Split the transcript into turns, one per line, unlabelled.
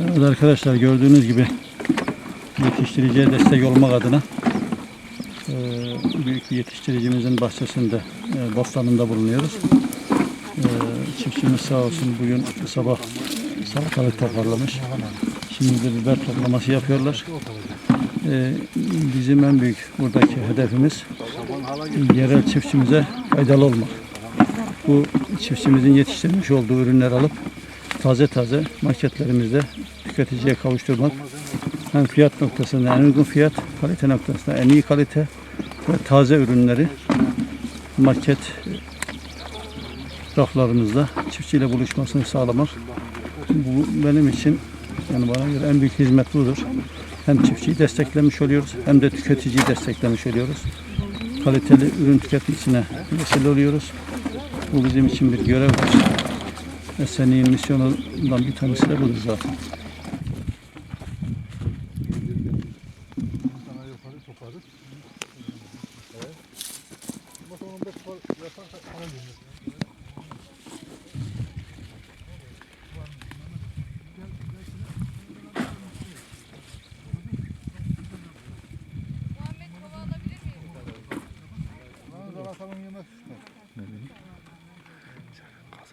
Evet arkadaşlar gördüğünüz gibi yetiştiriciye destek olmak adına e, büyük bir yetiştiricimizin bahçesinde, e, bostanında bulunuyoruz. E, çiftçimiz sağ olsun bugün sabah salatalık toparlamış. Şimdi de biber toplaması yapıyorlar. Bizim en büyük buradaki hedefimiz yerel çiftçimize faydalı olmak. Bu çiftçimizin yetiştirmiş olduğu ürünleri alıp taze taze marketlerimizde tüketiciye kavuşturmak. Hem fiyat noktasında en uygun fiyat, kalite noktasında en iyi kalite ve taze ürünleri market raflarımızda çiftçiyle buluşmasını sağlamak. Bu benim için yani bana göre en büyük hizmet budur. Hem çiftçiyi desteklemiş oluyoruz hem de tüketiciyi desteklemiş oluyoruz. Kaliteli ürün tüketmesine vesile oluyoruz. Bu bizim için bir görevdir. Esenliğin misyonundan bir tanesi de budur zaten.
Muhammed kova alabilir miyim?